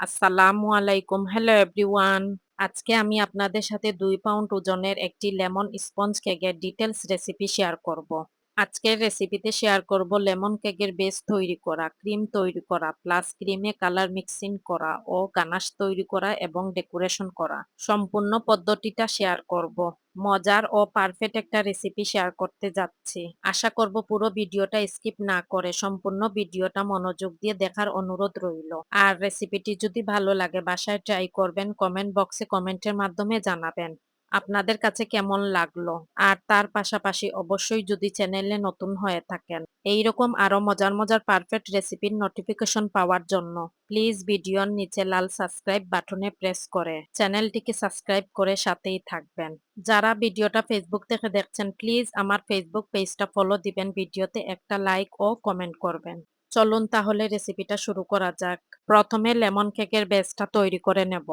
আসসালামু আলাইকুম hello everyone আজকে আমি আপনাদের সাথে দুই পাউন্ড ওজনের একটি লেমন স্পঞ্জ কেকের ডিটেলস রেসিপি শেয়ার করব। আজকের রেসিপিতে শেয়ার করব লেমন কেকের বেস তৈরি করা ক্রিম তৈরি করা প্লাস ক্রিমে কালার মিক্সিং করা ও গানাশ তৈরি করা এবং ডেকোরেশন করা সম্পূর্ণ পদ্ধতিটা শেয়ার করব। মজার ও পারফেক্ট একটা রেসিপি শেয়ার করতে যাচ্ছি। আশা করব পুরো ভিডিওটা স্কিপ না করে সম্পূর্ণ ভিডিওটা মনোযোগ দিয়ে দেখার অনুরোধ রইল। আর রেসিপিটি যদি ভালো লাগে বাসায় ট্রাই করবেন কমেন্ট বক্সে কমেন্টের মাধ্যমে জানাবেন। আপনাদের কাছে কেমন লাগল? আর তার পাশাপাশি অবশ্যই যদি চ্যানেলে নতুন হয়ে থাকেন এই রকম আরও মজার মজার পারফেক্ট রেসিপির নোটিফিকেশন পাওয়ার জন্য প্লিজ ভিডিওর নিচে লাল সাবস্ক্রাইব বাটনে প্রেস করে চ্যানেলটিকে সাবস্ক্রাইব করে সাথেই থাকবেন। যারা ভিডিওটা ফেসবুক থেকে দেখছেন প্লিজ আমার ফেসবুক পেজটা ফলো দিবেন, ভিডিওতে একটা লাইক ও কমেন্ট করবেন। চলুন তাহলে রেসিপিটা শুরু করা যাক। প্রথমে লেমন কেকের বেসটা তৈরি করে নেব।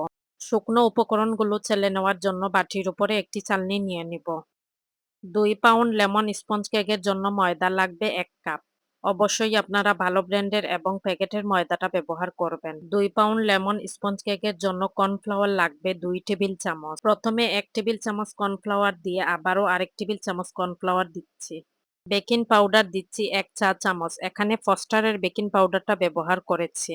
শুকনো উপকরণগুলো ছেলে নেওয়ার জন্য বাটির উপরে একটি চালনি নিয়ে নিব। দুই পাউন্ড লেমন স্পঞ্জ কেকের জন্য ময়দা লাগবে এক কাপ। অবশ্যই আপনারা ভালো ব্র্যান্ডের এবং প্যাকেটের ময়দাটা ব্যবহার করবেন। দুই পাউন্ড লেমন স্পঞ্জ কেকের জন্য কর্নফ্লাওয়ার লাগবে দুই টেবিল চামচ। প্রথমে এক টেবিল চামচ কর্নফ্লাওয়ার দিয়ে আবারও আরেক টেবিল চামচ কর্নফ্লাওয়ার দিচ্ছি। বেকিং পাউডার দিচ্ছি এক চা চামচ। এখানে ফস্টারের বেকিং পাউডারটা ব্যবহার করেছি।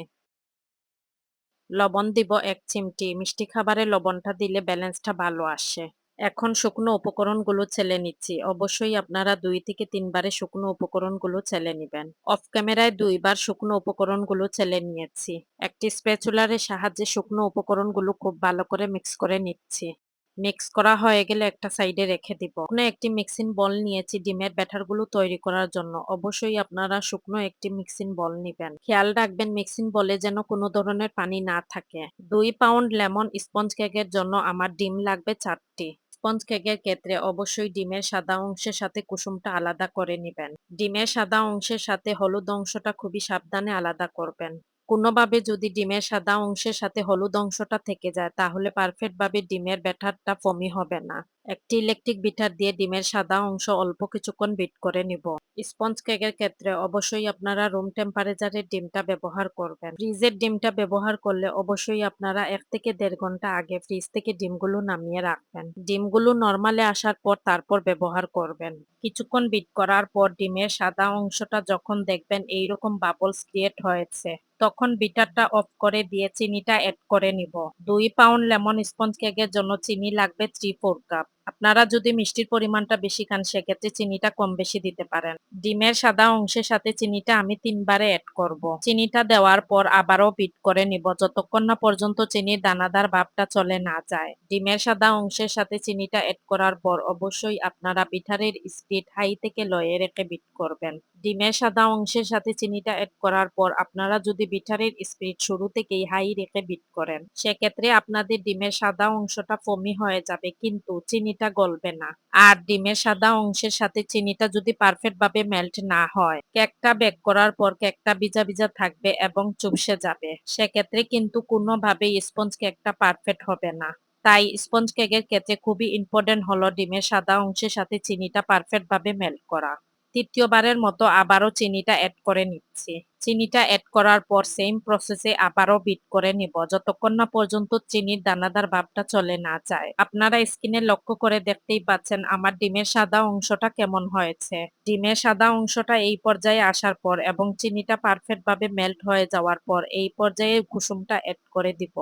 লবণ দিব এক চিমটি। মিষ্টি খাবারে লবণটা দিলে ব্যালেন্সটা ভালো আসে। এখন শুকনো উপকরণগুলো ছেলে নিচ্ছি। অবশ্যই আপনারা দুই থেকে তিনবারে শুকনো উপকরণগুলো ছেলে নেবেন। অফ ক্যামেরায় দুইবার শুকনো উপকরণগুলো ছেলে নিয়েছি। একটি স্পেচুলারের সাহায্যে শুকনো উপকরণগুলো খুব ভালো করে মিক্স করে নিচ্ছি। মিক্স করা হয়ে গেলে একটা সাইডে রেখে দিব। শুকনো একটি মিক্সিং বল নিয়েছি ডিমের ব্যাটারগুলো তৈরি করার জন্য। অবশ্যই আপনারা শুকনো একটি মিক্সিং বল নিবেন। খেয়াল রাখবেন মিক্সিং বলে যেন কোনো ধরনের পানি না থাকে। দুই পাউন্ড লেমন স্পঞ্জ কেকের জন্য আমার ডিম লাগবে চারটি। স্পঞ্জ কেকের ক্ষেত্রে অবশ্যই ডিমের সাদা অংশের সাথে কুসুমটা আলাদা করে নেবেন। ডিমের সাদা অংশের সাথে হলুদ অংশটা খুবই সাবধানে আলাদা করবেন। কোনোভাবে যদি ডিমের সাদা অংশের সাথে হলুদ অংশটা থেকে যায়, তাহলে পারফেক্টভাবে ডিমের ব্যাটারটা ফমি হবে না। একটি ইলেকট্রিক বিটার দিয়ে ডিমের সাদা অংশ অল্প কিছুক্ষণ বিট করে নিব। স্পঞ্জ কেকের ক্ষেত্রে অবশ্যই আপনারা রুম টেম্পারেচারের ডিমটা ব্যবহার করবেন। ফ্রিজের ডিমটা ব্যবহার করলে অবশ্যই আপনারা এক থেকে দেড় ঘণ্টা আগে ফ্রিজ থেকে ডিমগুলো নামিয়ে রাখবেন। ডিমগুলো নর্মালে আসার পর তারপর ব্যবহার করবেন। কিছুক্ষণ বিট করার পর ডিমের সাদা অংশটা যখন দেখবেন এইরকম বাবলস ক্রিয়েট হয়েছে, তখন বিটারটা অফ করে দিয়ে চিনিটা অ্যাড করে নিব। দুই পাউন্ড লেমন স্পঞ্জ কেকের জন্য চিনি লাগবে থ্রি ফোর কাপ। আপনারা যদি মিষ্টির পরিমাণটা বেশি খান, সেক্ষেত্রে চিনিটা কম বেশি দিতে পারেন। ডিমের সাদা অংশের সাথে চিনিটা আমি তিনবারে অ্যাড করব। চিনিটা দেওয়ার পর আবারও বিট করে নিব, যতক্ষণ না পর্যন্ত চিনির দানাদার ভাবটা চলে না যায়। ডিমের সাদা অংশের সাথে চিনিটা অ্যাড করার পর অবশ্যই আপনারা পিঠারের স্পিড হাই থেকে লয়ে রেখে বিট করবেন। ডিমের সাদা অংশের সাথে চিনিটা অ্যাড করার পর আপনারা যদি বিটারের স্পিড শুরু থেকেই হাই রেখে বিট করেন, সেক্ষেত্রে আপনাদের ডিমের সাদা অংশটা ফমি হয়ে যাবে, কিন্তু চিনিটা গলবে না। আর ডিমের সাদা অংশের সাথে চিনিটা যদি পারফেক্ট ভাবে মেল্ট না হয় কেকটা বেক করার পর কেকটা ভিজা ভিজা থাকবে এবং চুপসে যাবে। সেক্ষেত্রে কিন্তু কোনোভাবেই স্পঞ্জ কেকটা পারফেক্ট হবে না। তাই স্পঞ্জ কেকের ক্ষেত্রে খুবই ইম্পর্টেন্ট হলো ডিমের সাদা অংশের সাথে চিনিটা পারফেক্ট ভাবে মেল্ট করা। তৃতীয়বারের মতো আবারও চিনিটা অ্যাড করে নিচ্ছি। চিনিটা অ্যাড করার পর সেম প্রসেসে আবারও বিট করে নিব। যতক্ষণ না পর্যন্ত চিনির দানাদার ভাবটা চলে না যায়। আপনারা স্কিনে লক্ষ্য করে দেখতেই পাচ্ছেন আমার ডিমের সাদা অংশটা কেমন হয়েছে। ডিমের সাদা অংশটা এই পর্যায়ে আসার পর এবং চিনিটা পারফেক্ট ভাবে মেল্ট হয়ে যাওয়ার পর এই পর্যায়ে কুসুমটা অ্যাড করে দিব।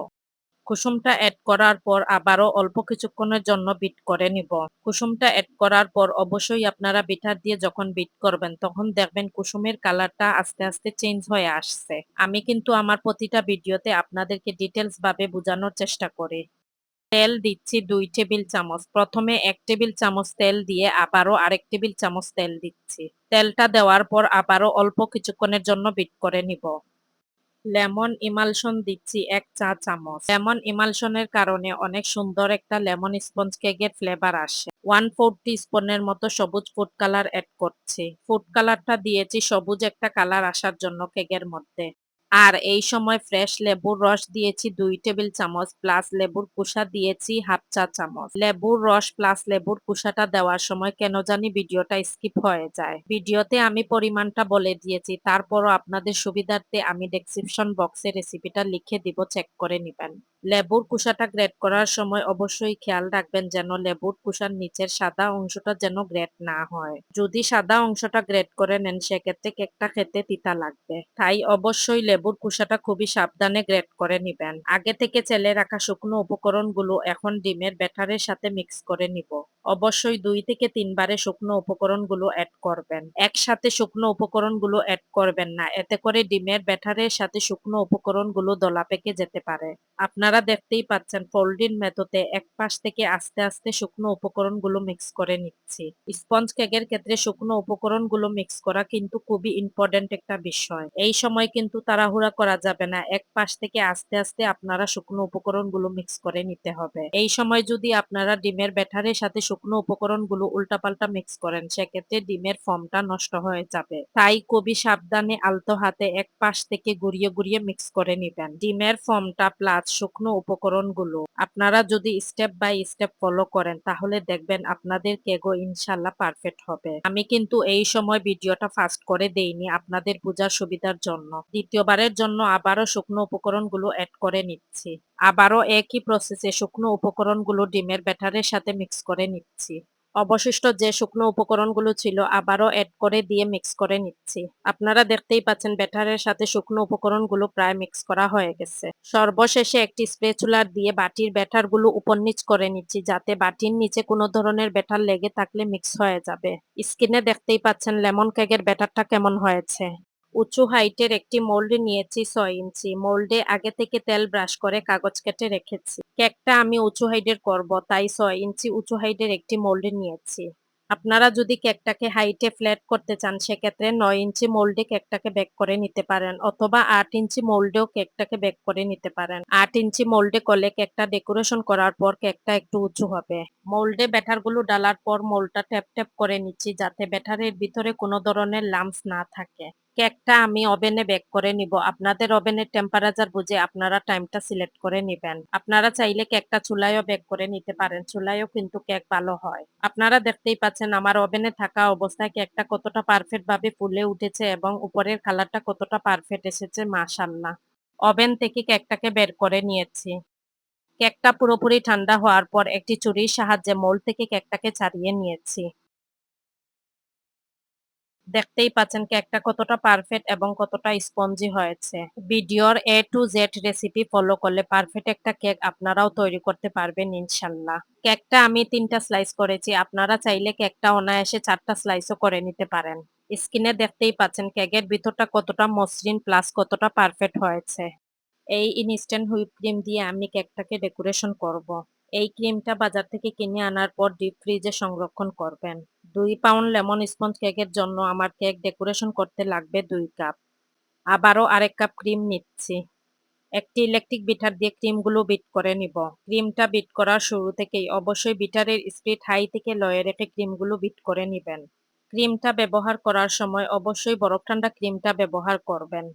কুসুমটা অ্যাড করার পর আবারও অল্প কিছুক্ষণের জন্য বিট করে নিব। কুসুমটা অ্যাড করার পর অবশ্যই আপনারা বিটার দিয়ে যখন বিট করবেন, তখন দেখবেন কুসুমের কালারটা আস্তে আস্তে চেঞ্জ হয়ে আসছে। আমি কিন্তু আমার প্রতিটা ভিডিওতে আপনাদেরকে ডিটেলস ভাবে বোঝানোর চেষ্টা করি। তেল দিচ্ছি দুই টেবিল চামচ। প্রথমে এক টেবিল চামচ তেল দিয়ে আবারও আরেক টেবিল চামচ তেল দিচ্ছি। তেলটা দেওয়ার পর আবারও অল্প কিছুক্ষণের জন্য বিট করে নিব। লেমন ইমালশন দিচ্ছি এক চা চামচ। লেমন ইমালশনের কারণে অনেক সুন্দর একটা লেমন স্পঞ্জ কেকের ফ্লেভার আসে। ওয়ান ফোর স্পনের মতো সবুজ ফুড কালার অ্যাড করছি। ফুড কালারটা দিয়েছি সবুজ একটা কালার আসার জন্য কেকের মধ্যে। আর এই সময় ফ্রেশ লেবুর রস দিয়েছি দুই টেবিল চামচ প্লাস লেবুর কুষা দিয়েছি হাফ চা চামচ। লেবুর রস প্লাস লেবুর কুষাটা দেওয়ার সময় কেন জানি ভিডিওটা স্কিপ হয়ে যায়। ভিডিওতে আমি পরিমাণটা বলে দিয়েছি, তারপরও আপনাদের সুবিধার্থে আমি ডেসক্রিপশন বক্সে রেসিপিটা লিখে দিব চেক করে নেবেন। লেবুর কুসাটা গ্রেট করার সময় অবশ্যই খেয়াল রাখবেন যেন লেবুর কুসার নিচের সাদা অংশটা যেন গ্রেট না হয়। যদি সাদা অংশটা গ্রেট করে নেন, সেক্ষেত্রে কেকটা খেতে তিতা লাগবে। তাই অবশ্যই লেবুর কুসাটা খুবই সাবধানে গ্রেট করে নিবেন। আগে থেকে চেলে রাখা শুকনো উপকরণগুলো এখন ডিমের ব্যাটারের সাথে মিক্স করে নিব। অবশ্যই দুই থেকে তিনবারে শুকনো উপকরণগুলো অ্যাড করবেন। একসাথে শুকনো উপকরণগুলো অ্যাড করবেন না, এতে করে ডিমের ব্যাটারের সাথে শুকনো উপকরণগুলো দলা পেকে যেতে পারে। আপনারা দেখতেই পাচ্ছেন ফোল্ডিং মেথডে এক পাশ থেকে আস্তে আস্তে শুকনো উপকরণগুলো মিক্স করে নিচ্ছি। স্পঞ্জ কেকের ক্ষেত্রে শুকনো উপকরণগুলো মিক্স করা কিন্তু খুবই ইম্পর্টেন্ট একটা বিষয়। এই সময় কিন্তু তাড়াহুড়া করা যাবে না, এক পাশ থেকে আস্তে আস্তে আপনারা শুকনো উপকরণগুলো মিক্স করে নিতে হবে। এই সময় যদি আপনারা ডিমের ব্যাটারের সাথে শুকনো উপকরণগুলো উল্টাপাল্টা মিক্স করেন, সেক্ষেত্রে ডিমের ফর্মটা নষ্ট হয়ে যাবে। তাই কবি সাবধানে আলতো হাতে এক পাশ থেকে ঘুরিয়ে ঘুরিয়ে মিক্স করে নিবেন। ডিমের ফর্মটা প্লাস শুকনো উপকরণগুলো। আপনারা যদি স্টেপ বাই স্টেপ ফলো করেন, তাহলে দেখবেন আপনাদের কেগো ইনশাল্লাহ পারফেক্ট হবে। আমি কিন্তু এই সময় ভিডিওটা ফাস্ট করে দেইনি আপনাদের বোঝার সুবিধার জন্য। দ্বিতীয়বারের জন্য আবারও শুকনো উপকরণগুলো অ্যাড করে নিচ্ছি। আবারও একই প্রসেসে শুকনো উপকরণগুলো ডিমের ব্যাটারের সাথে মিক্স করে নিচ্ছি। অবশিষ্ট যে শুকনো উপকরণগুলো ছিল আবারও অ্যাড করে দিয়ে মিক্স করে নিচ্ছি। আপনারা দেখতেই পাচ্ছেন ব্যাটারের সাথে শুকনো উপকরণগুলো প্রায় মিক্স করা হয়ে গেছে। সর্বশেষে একটি স্প্রেচুলার দিয়ে বাটির ব্যাটারগুলো উপর নিচ করে নিচ্ছি যাতে বাটির নিচে কোনো ধরনের ব্যাটার লেগে থাকলে মিক্স হয়ে যাবে। স্কিনে দেখতেই পাচ্ছেন লেমন কেকের ব্যাটারটা কেমন হয়েছে। উঁচু হাইটের একটি মোল্ড নিয়েছি ছয় ইঞ্চি। মোল্ডে আগে থেকে তেল ব্রাশ করে কাগজ কেটে রেখেছি। কেকটা আমি উঁচু হাইটের করব, তাই ছয় ইঞ্চি উঁচু হাইটের একটি মোল্ড নিয়েছি। আপনারা যদি কেকটাকে হাইটে ফ্ল্যাট করতে চান, সেক্ষেত্রে নয় ইঞ্চি মোল্ডে কেকটাকে বেক করে নিতে পারেন অথবা আট ইঞ্চি মোল্ডেও কেকটাকে বেক করে নিতে পারেন। আট ইঞ্চি মোল্ডে করলে কেকটা ডেকোরেশন করার পর কেকটা একটু উঁচু হবে। মোল্ডে ব্যাটারগুলো ডালার পর মোল্ডটা ট্যাপ ট্যাপ করে নিচ্ছি যাতে ব্যাটারের ভিতরে কোনো ধরনের লাম্পস না থাকে। কেকটা আমি ওভেনে বেক করে নিব। আপনাদের ওভেনের টেম্পারেচার বুঝে আপনারা টাইমটা সিলেক্ট করে নেবেন। আপনারা চাইলে কেকটা চুলায়ও বেক করে নিতে পারেন। চুলায়ও কিন্তু কেক ভালো হয়। আপনারা দেখতেই পাচ্ছেন আমার ওভেনে থাকা অবস্থায় কেকটা কতটা পারফেক্ট ভাবে ফুলে উঠেছে এবং উপরের কালারটা কতটা পারফেক্ট এসেছে মাশাল্লাহ ওভেন থেকে কেকটাকে বের করে নিয়েছি। কেকটা পুরোপুরি ঠান্ডা হওয়ার পর একটি চুরির সাহায্যে মোল থেকে কেকটাকে ছাড়িয়ে নিয়েছি। দেখতেই পাচ্ছেন কেকটা কতটা পারফেক্ট এবং কতটা স্পঞ্জি হয়েছে। ভিডিওর A to Z recipe follow করলে পারফেক্ট একটা কেক আপনারাও তৈরি করতে পারবেন ইনশাল্লাহ। কেকটা আমি তিনটা স্লাইস করেছি, আপনারা চাইলে কেকটা অনায়াসে চারটা স্লাইসও করে নিতে পারেন। স্কিনে দেখতেই পাচ্ছেন কেকের ভিতরটা কতটা মসৃণ প্লাস কতটা পারফেক্ট হয়েছে। এই ইনস্ট্যান্ট হুইপ ক্রিম দিয়ে আমি কেকটাকে ডেকোরেশন করব। এই ক্রিমটা বাজার থেকে কিনে আনার পর ডিপ ফ্রিজে সংরক্ষণ করবেন। দুই পাউন্ড লেমন স্পঞ্জ কেকের জন্য আমার কেক ডেকোরেশন করতে লাগবে দুই কাপ। আবারও আরেক কাপ ক্রিম নিচ্ছি। একটি ইলেকট্রিক বিটার দিয়ে ক্রিমগুলো বিট করে নিব। ক্রিমটা বিট করার শুরু থেকেই অবশ্যই বিটারের স্পিড হাই থেকে লয়ে রেখে ক্রিমগুলো বিট করে নেবেন। ক্রিমটা ব্যবহার করার সময় অবশ্যই বরফ ঠান্ডা ক্রিমটা ব্যবহার করবেন।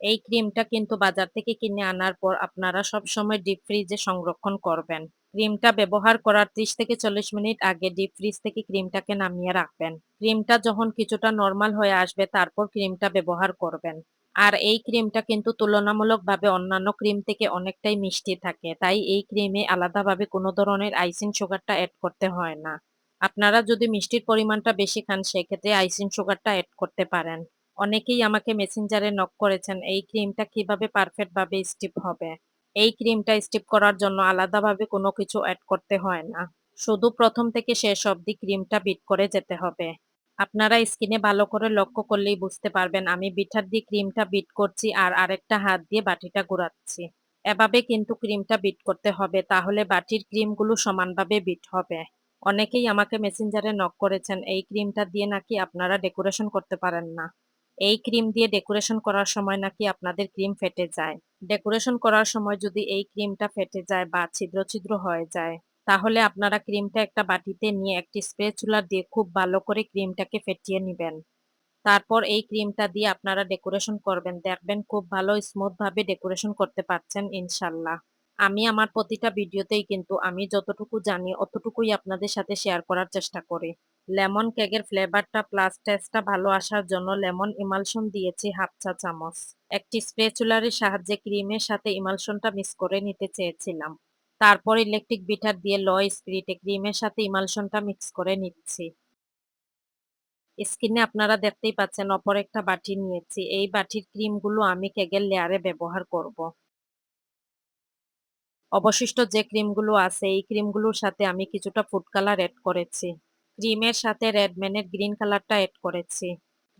এই ক্রিমটা কিন্তু বাজার থেকে কিনে আনার পর আপনারা সব সময় ডিপ ফ্রিজে সংরক্ষণ করবেন। ক্রিমটা ব্যবহার করার ত্রিশ থেকে চল্লিশ মিনিট আগে ডিপ ফ্রিজ থেকে ক্রিমটাকে নামিয়ে রাখবেন। ক্রিমটা যখন কিছুটা নর্মাল হয়ে আসবে, তারপর ক্রিমটা ব্যবহার করবেন। আর এই ক্রিমটা কিন্তু তুলনামূলকভাবে অন্যান্য ক্রিম থেকে অনেকটাই মিষ্টি থাকে, তাই এই ক্রিমে আলাদাভাবে কোনো ধরনের আইসিং সুগারটা অ্যাড করতে হয় না। আপনারা যদি মিষ্টির পরিমাণটা বেশি খান, সেক্ষেত্রে আইসিং সুগারটা অ্যাড করতে পারেন। অনেকেই আমাকে মেসেঞ্জারে নক করেছেন, এই ক্রিমটা কীভাবে পারফেক্ট ভাবে স্টিপ হবে? এই ক্রিমটা স্টিপ করার জন্য আলাদাভাবে কোনো কিছু অ্যাড করতে হয় না। শুধু প্রথম থেকে শেষ অবধি ক্রিমটা বিট করে যেতে হবে। আপনারা স্কিনে ভালো করে লক্ষ্য করলেই বুঝতে পারবেন, আমি বিটার দিয়ে ক্রিমটা বিট করছি আর আরেকটা হাত দিয়ে বাটিটা ঘোরাচ্ছি। এভাবে কিন্তু ক্রিমটা বিট করতে হবে, তাহলে বাটির ক্রিমগুলো সমানভাবে বিট হবে। অনেকেই আমাকে মেসেঞ্জারে নক করেছেন, এই ক্রিমটা দিয়ে নাকি আপনারা ডেকোরেশন করতে পারেন না। এই ক্রিম দিয়ে ডেকোরেশন করার সময় নাকি আপনাদের ক্রিম ফেটে যায়। ডেকোরেশন করার সময় যদি এই ক্রিমটা ফেটে যায় বা ছিদ্র ছিদ্র হয়ে যায়, তাহলে আপনারা ক্রিমটা একটা বাটিতে নিয়ে একটি স্প্রে চুলার দিয়ে খুব ভালো করে ক্রিমটাকে ফেটিয়ে নেবেন। তারপর এই ক্রিমটা দিয়ে আপনারা ডেকোরেশন করবেন। দেখবেন খুব ভালো স্মুথভাবে ডেকোরেশন করতে পারছেন ইনশাল্লাহ। আমি আমার প্রতিটা ভিডিওতেই কিন্তু আমি যতটুকু জানি, অতটুকুই আপনাদের সাথে শেয়ার করার চেষ্টা করি। লেমন কেকের ফ্লেভারটা প্লাস টেস্টটা ভালো আসার জন্য লেমন ইমালশন দিয়েছি হাফ চা চামচ। একটি স্প্রেচুলারের সাহায্যে ক্রিমের সাথে ইমালশনটা মিক্স করে নিতে চেয়েছিলাম। তারপর ইলেকট্রিক বিটার দিয়ে লো স্পিরিটে ক্রিমের সাথে ইমালশনটা মিক্স করে নিচ্ছি। স্ক্রিনে আপনারা দেখতেই পাচ্ছেন অপর একটা বাটি নিয়েছি। এই বাটির ক্রিমগুলো আমি কেকের লেয়ারে ব্যবহার করব। অবশিষ্ট যে ক্রিমগুলো আছে, এই ক্রিমগুলোর সাথে আমি কিছুটা ফুড কালার অ্যাড করেছি। ক্রিমের সাথে রেডম্যানের গ্রিন কালারটা অ্যাড করেছি।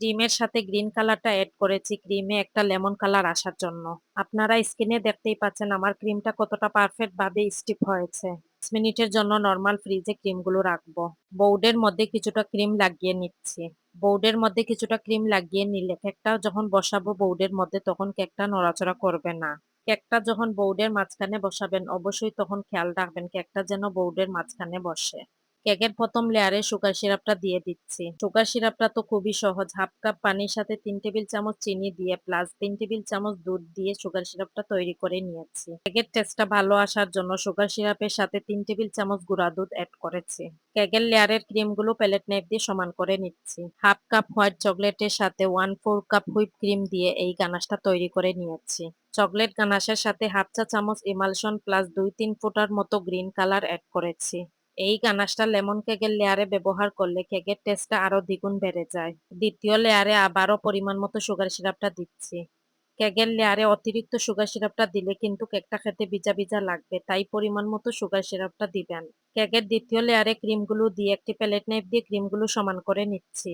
ক্রিমের সাথে গ্রিন কালারটা অ্যাড করেছি ক্রিমে একটা লেমন কালার আসার জন্য। আপনারা স্কিনে দেখতেই পাচ্ছেন আমার ক্রিমটা কতটা পারফেক্ট ভাবে স্টিপ হয়েছে। মিনিটের জন্য নর্মাল ফ্রিজে ক্রিমগুলো রাখব। বোর্ডের মধ্যে কিছুটা ক্রিম লাগিয়ে নিচ্ছি। বোর্ডের মধ্যে কিছুটা ক্রিম লাগিয়ে নিলে কেকটা যখন বসাবো বোর্ডের মধ্যে তখন কেকটা নড়াচড়া করবে না। কেকটা যখন বোর্ডের মাঝখানে বসাবেন, অবশ্যই তখন খেয়াল রাখবেন কেকটা যেন বোর্ডের মাঝখানে বসে। কেকের প্রথম লেয়ারে সুগার সিরাপটা দিয়ে দিচ্ছি। সুগার সিরাপটা তো খুবই সহজ। হাফ কাপ পানির সাথে তিন টেবিল চামচ চিনি দিয়ে প্লাস তিন টেবিল চামচ দুধ দিয়ে সুগার সিরাপটা তৈরি করে নিয়েছি। কেকের টেস্টটা ভালো আসার জন্য সুগার সিরাপের সাথে তিন টেবিল চামচ গুঁড়া দুধ অ্যাড করেছি। কেকের লেয়ারের ক্রিমগুলো প্যালেট নাইফ দিয়ে সমান করে নিচ্ছি। হাফ কাপ হোয়াইট চকলেটের সাথে one four cup whip cream দিয়ে এই গানাশটা তৈরি করে নিয়েছি। চকলেট গানাশের সাথে হাফ চা চামচ ইমালশন প্লাস দুই তিন ফুটার মতো গ্রিন কালার অ্যাড করেছি। এই গানাশটা লেমন কেকের লেয়ারে ব্যবহার করলে কেকের টেস্টটা আরও দ্বিগুণ বেড়ে যায়। দ্বিতীয় লেয়ারে আবারও পরিমাণ মতো সুগার সিরাপটা দিচ্ছি। কেকের লেয়ারে অতিরিক্ত সুগার সিরাপটা দিলে কিন্তু কেকটা খেতে ভিজা ভিজা লাগবে, তাই পরিমাণ মতো সুগার সিরাপটা দিবেন। কেকের দ্বিতীয় লেয়ারে ক্রিমগুলো দিয়ে একটি প্যালেট নাইফ দিয়ে ক্রিমগুলো সমান করে নিচ্ছি।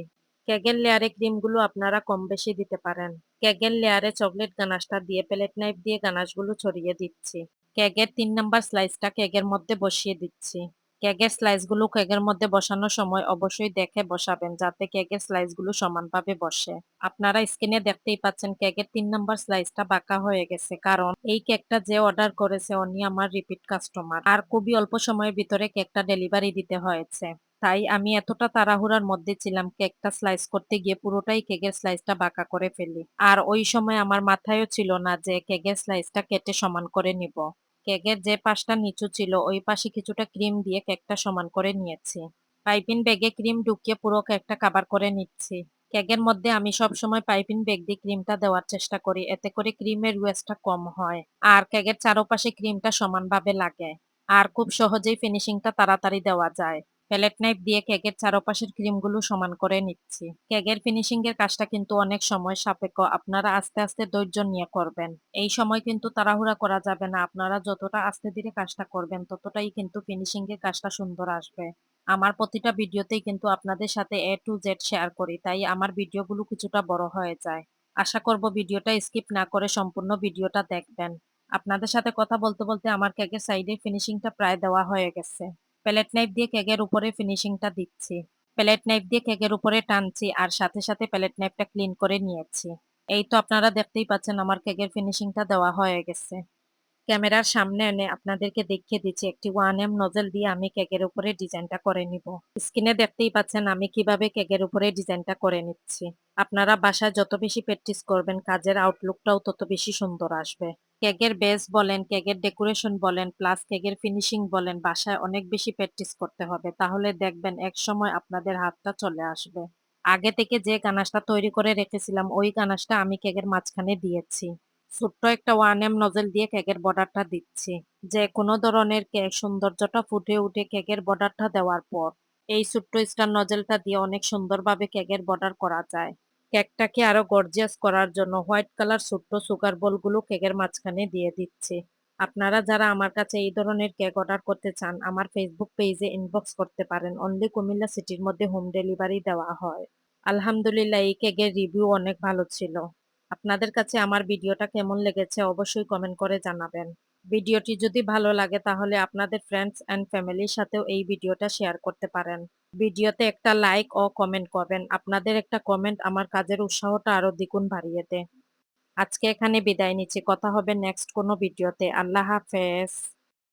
কেকের লেয়ারে ক্রিমগুলো আপনারা কম বেশি দিতে পারেন। কেকের লেয়ারে চকলেট গানাশটা দিয়ে প্যালেট নাইফ দিয়ে গানাশগুলো ছড়িয়ে দিচ্ছি। কেকের তিন নাম্বার স্লাইসটা কেকের মধ্যে বসিয়ে দিচ্ছি। কেকের স্লাইসগুলো কেকের মধ্যে বসানোর সময় অবশ্যই দেখে বসাবেন, যাতে কেকের স্লাইসগুলো সমানভাবে বসে। আপনারা স্ক্রিনে দেখতেই পাচ্ছেন কেকের তিন নম্বর স্লাইসটা বাঁকা হয়ে গেছে, কারণ এই কেকটা যে অর্ডার করেছে উনি আমার রিপিট কাস্টমার আর খুবই অল্প সময়ের ভিতরে কেকটা ডেলিভারি দিতে হয়েছে। তাই আমি এতটা তাড়াহুড়ার মধ্যে ছিলাম কেকটা স্লাইস করতে গিয়ে পুরোটাই কেকের স্লাইসটা বাঁকা করে ফেলি। আর ওই সময় আমার মাথায়ও ছিল না যে কেকের স্লাইসটা কেটে সমান করে নিব। কেকের যে পাশটা নিচু ছিল, ওই পাশে কিছুটা ক্রিম দিয়ে কেকটা সমান করে নিয়েছি। পাইপিন ব্যাগে ক্রিম ঢুকিয়ে পুরো কেকটা কাবার করে নিচ্ছি। কেকের মধ্যে আমি সব সময় পাইপিং ব্যাগ দিয়ে ক্রিমটা দেওয়ার চেষ্টা করি, এতে করে ক্রিমের ওয়েস্টটা কম হয়। আর কেকের চারপাশে ক্রিমটা সমানভাবে লাগে। আর খুব সহজেই ফিনিশিংটা তাড়াতাড়ি দেওয়া যায়। প্যালেট নাইফ দিয়ে কেকের চারপাশের ক্রিমগুলো সমান করে নিচ্ছি। কেকের ফিনিশিং এর কাজটা কিন্তু অনেক সময় সাপেক্ষ। আপনারা আস্তে আস্তে ধৈর্য নিয়ে করবেন। এই সময় কিন্তু তাড়াহুড়া করা যাবে না। আপনারা যতটা আস্তে ধীরে কাজটা করবেন, ততটাই কিন্তু ফিনিশিং এর কাজটা সুন্দর আসবে। আমার প্রতিটা ভিডিওতেই কিন্তু আপনাদের সাথে এ টু জেড শেয়ার করি। তাই আমার ভিডিওগুলো কিছুটা বড় হয়ে যায়। আশা করব ভিডিওটা স্কিপ না করে সম্পূর্ণ ভিডিওটা দেখবেন। আপনাদের সাথে কথা বলতে বলতে আমার কেকের সাইডে ফিনিশিংটা প্রায় দেওয়া হয়ে গেছে। প্যালেট নাইফ দিয়ে কেকের উপরে ফিনিশিংটা দিচ্ছি। প্যালেট নাইফ দিয়ে কেকের উপরে টানছি আর সাথে সাথে প্যালেট নাইফটা ক্লিন করে নিয়েছি। এই তো আপনারা দেখতেই পাচ্ছেন আমার কেকের ফিনিশিংটা দেওয়া হয়ে গেছে। ক্যামেরার সামনে এনে আপনাদেরকে দেখিয়ে দিচ্ছি একটি ওয়ান এম নজল দিয়ে আমি কেকের উপরে ডিজাইনটা করে নিব। স্ক্রিনে দেখতেই পাচ্ছেন আমি কীভাবে কেকের উপরে ডিজাইনটা করে নিচ্ছি। আপনারা বাসায় যত বেশি প্র্যাকটিস করবেন, কাজের আউটলুকটাও তত বেশি সুন্দর আসবে। কেকের বেস বলেন, কেকের ডেকোরেশন বলেন, প্লাস কেকের ফিনিশিং বলেন, বাসায় অনেক বেশি প্র্যাকটিস করতে হবে। তাহলে দেখবেন এক সময় আপনাদের হাতটা চলে আসবে। আগে থেকে যে গানাশটা তৈরি করে রেখেছিলাম, ওই গানাশটা আমি কেকের মাঝখানে দিয়েছি। ছোট্ট একটা ওয়ান এম নজেল দিয়ে কেকের বর্ডারটা দিচ্ছি। যে কোনো ধরনের কেক সৌন্দর্যটা ফুটে উঠে কেকের বর্ডারটা দেওয়ার পর। এই ছোট্ট স্টার নজেলটা দিয়ে অনেক সুন্দরভাবে কেকের বর্ডার করা যায়। কেকটাকে আরও গর্জিয়াস করার জন্য হোয়াইট কালার ছোট্ট সুগার বল বলগুলো কেকের মাঝখানে দিয়ে দিচ্ছি। আপনারা যারা আমার কাছে এই ধরনের কেক অর্ডার করতে চান, আমার ফেসবুক পেজে ইনবক্স করতে পারেন। অনলি কুমিল্লা সিটির মধ্যে হোম ডেলিভারি দেওয়া হয়। আলহামদুলিল্লাহ, এই কেকের রিভিউ অনেক ভালো ছিল। আপনাদের কাছে আমার ভিডিওটা কেমন লেগেছে অবশ্যই কমেন্ট করে জানাবেন। ভিডিওটি যদি ভালো লাগে তাহলে আপনাদের ফ্রেন্ডস অ্যান্ড ফ্যামিলির সাথেও এই ভিডিওটা শেয়ার করতে পারেন। ভিডিওতে একটা লাইক ও কমেন্ট করবেন। আপনাদের একটা কমেন্ট আমার কাজের উৎসাহটা আরও দ্বিগুণ বাড়িয়ে দেয়। আজকে এখানে বিদায় নিচ্ছি। কথা হবে নেক্সট কোনো ভিডিওতে। আল্লাহ হাফেজ।